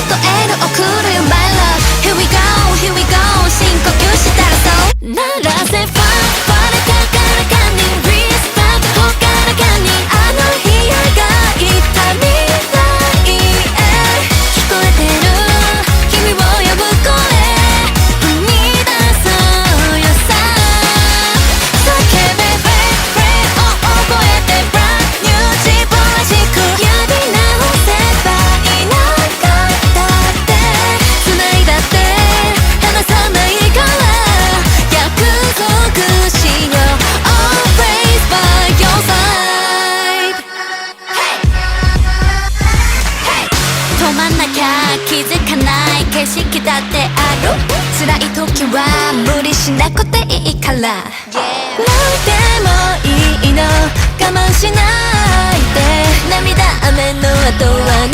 への送る夢きゃ気づかない景色だってある。辛い時は無理しなくていいから、Yeah. なんでもいいの。我慢しないで。涙雨の後は